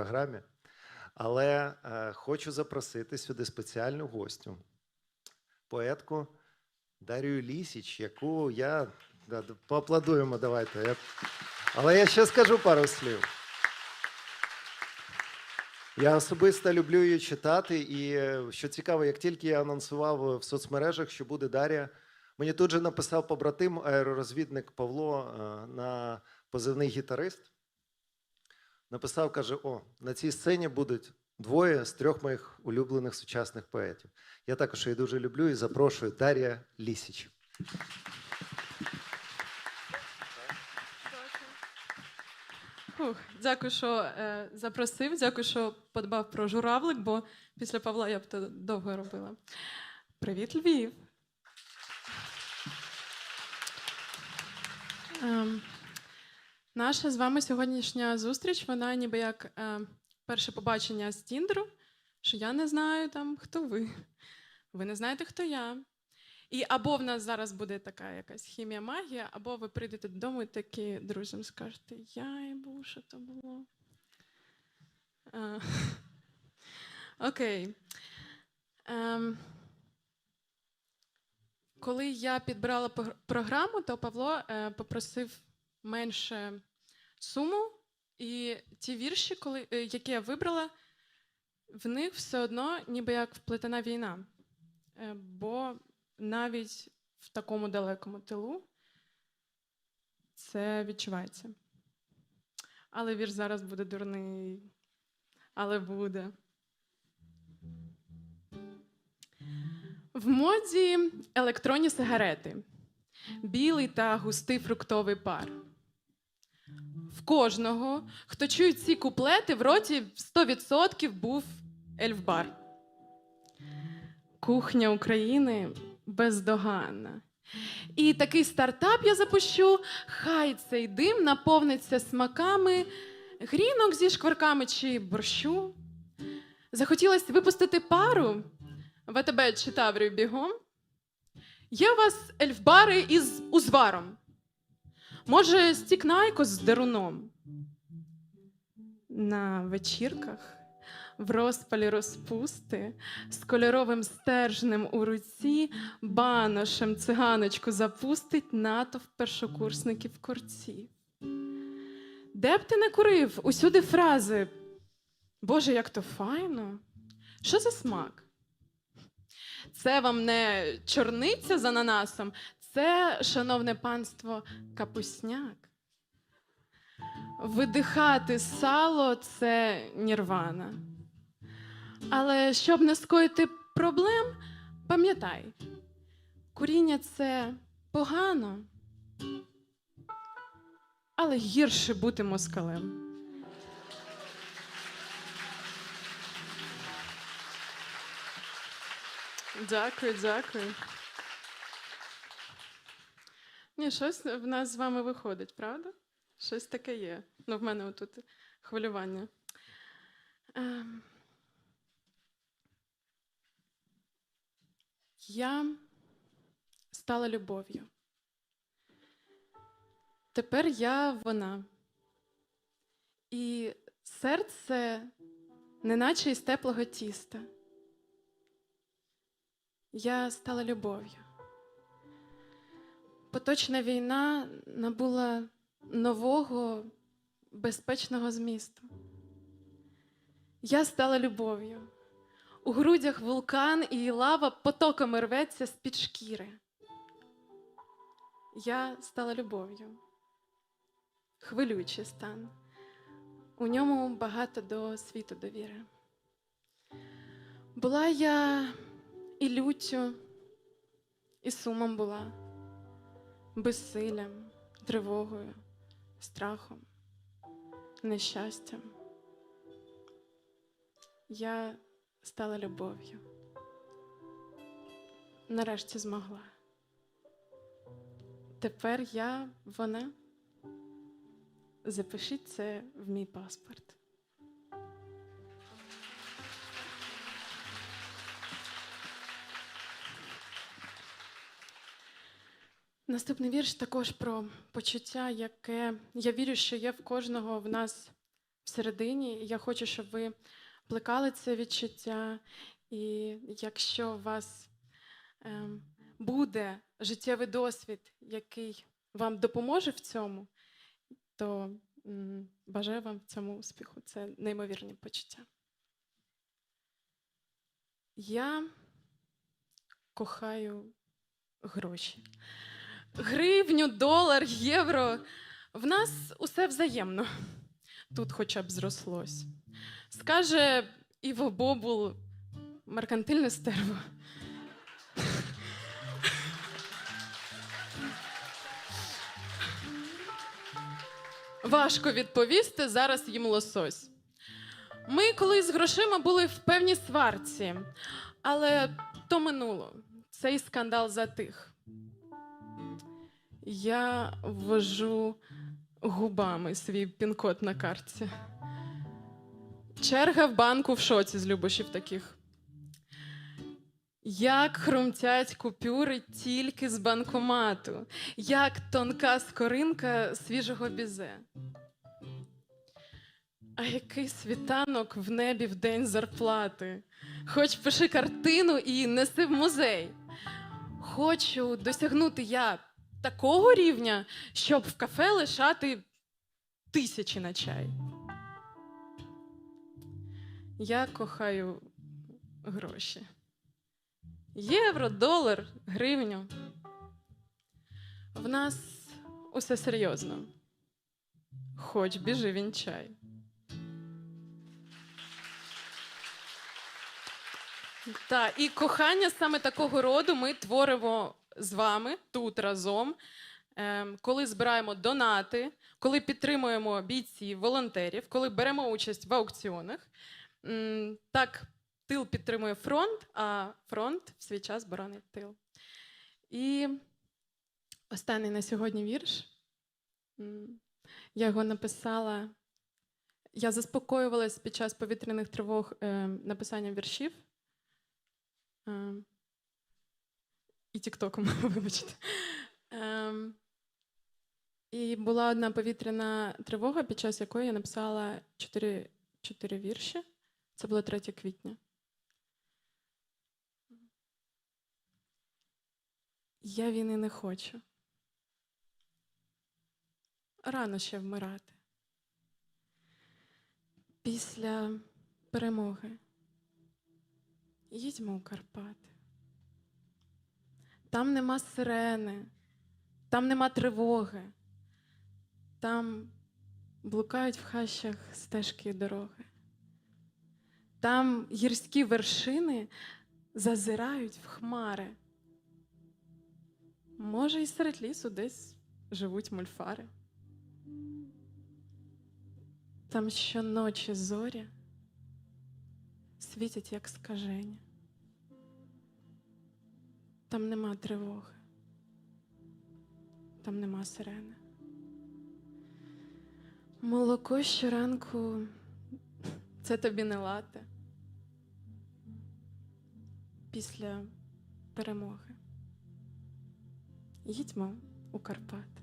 програмі. Але е, хочу запросити сюди спеціальну гостю, поетку Дарію Лісіч, яку я да, поаплодуємо, давайте. Я... Але я ще скажу пару слів. Я особисто люблю її читати, і е, що цікаво, як тільки я анонсував в соцмережах, що буде Дар'я, мені тут же написав побратим аеророзвідник Павло е, на позивний гітарист. Написав, каже: О, на цій сцені будуть двоє з трьох моїх улюблених сучасних поетів. Я також її дуже люблю і запрошую Дар'я Лісіч. Фух, дякую, що е, запросив. Дякую, що подбав про журавлик, бо після Павла я б то довго робила. Привіт, Львів. Ем, наша з вами сьогоднішня зустріч, вона ніби як е, перше побачення з Тіндеру, що я не знаю там, хто ви. Ви не знаєте, хто я. І або в нас зараз буде така якась хімія магія, або ви прийдете додому і такі друзям скажете, я і був, що то було. А, Окей. Ем, коли я підбирала програму, то Павло е, попросив менше суму, і ті вірші, коли, е, які я вибрала, в них все одно ніби як вплетена війна. Е, бо навіть в такому далекому тилу це відчувається. Але вірш зараз буде дурний. Але буде. В моді електронні сигарети, білий та густий фруктовий пар. Кожного, хто чує ці куплети, в роті 100% був ельфбар. Кухня України бездоганна. І такий стартап я запущу. Хай цей дим наповниться смаками грінок зі шкварками чи борщу. Захотілося випустити пару. ВТБ чи Таврію бігом. Є у вас ельфбари із узваром. Може, стікнайко з деруном. На вечірках в розпалі розпусти, з кольоровим стержнем у руці, баношем циганочку запустить натовп першокурсників корців. Де б ти не курив, усюди фрази Боже, як то файно! Що за смак? Це вам не чорниця з ананасом, це, шановне панство, капусняк. Видихати сало це нірвана. Але щоб не скоїти проблем, пам'ятай, куріння це погано, але гірше бути москалем. Дякую, дякую. Ні, щось в нас з вами виходить, правда? Щось таке є. Ну, в мене отут хвилювання. Ем. Я стала любов'ю. Тепер я вона. І серце неначе із теплого тіста. Я стала любов'ю. Поточна війна набула нового безпечного змісту. Я стала любов'ю. У грудях вулкан і лава потоками рветься з-під шкіри. Я стала любов'ю. Хвилюючий стан. У ньому багато до світу довіри. Була я і люттю, і сумом була, безсиллям, тривогою, страхом, нещастям. Я стала любов'ю. Нарешті змогла. Тепер я вона. Запишіть це в мій паспорт. Наступний вірш також про почуття, яке я вірю, що є в кожного в нас всередині. Я хочу, щоб ви плекали це відчуття. І якщо у вас ем, буде життєвий досвід, який вам допоможе в цьому, то бажаю вам в цьому успіху. Це неймовірні почуття. Я кохаю гроші. Гривню, долар, євро. В нас усе взаємно. Тут хоча б зрослось. Скаже Іво Бобул меркантильне стерво. Важко відповісти, зараз їм лосось. Ми колись з грошима були в певній сварці, але то минуло. Цей скандал затих. Я ввожу губами свій пін-код на картці. Черга в банку в шоці з любощів таких. Як хрумтять купюри тільки з банкомату, як тонка скоринка свіжого бізе. А який світанок в небі в день зарплати. Хоч пиши картину і неси в музей. Хочу досягнути я такого рівня, щоб в кафе лишати тисячі на чай. Я кохаю гроші. Євро, долар, гривню. В нас усе серйозно. Хоч біжи він чай. Так, і кохання саме такого роду ми творимо з вами тут разом, ем, коли збираємо донати, коли підтримуємо бійців, волонтерів, коли беремо участь в аукціонах. Так, тил підтримує фронт, а фронт в свій час боронить тил. І останній на сьогодні вірш. Я його написала. Я заспокоювалась під час повітряних тривог е, написанням віршів. Е, і Тіктоком, вибачте. Ем, і була одна повітряна тривога, під час якої я написала чотири, чотири вірші. Це було 3 квітня. Я війни не хочу. Рано ще вмирати. Після перемоги їдьмо у Карпати. Там нема сирени, там нема тривоги, там блукають в хащах стежки і дороги. Там гірські вершини зазирають в хмари. Може, і серед лісу десь живуть мульфари. Там щоночі зорі світять, як скаження. Там нема тривоги, там нема сирени. Молоко щоранку це тобі не лате після перемоги. Їдьмо у Карпати.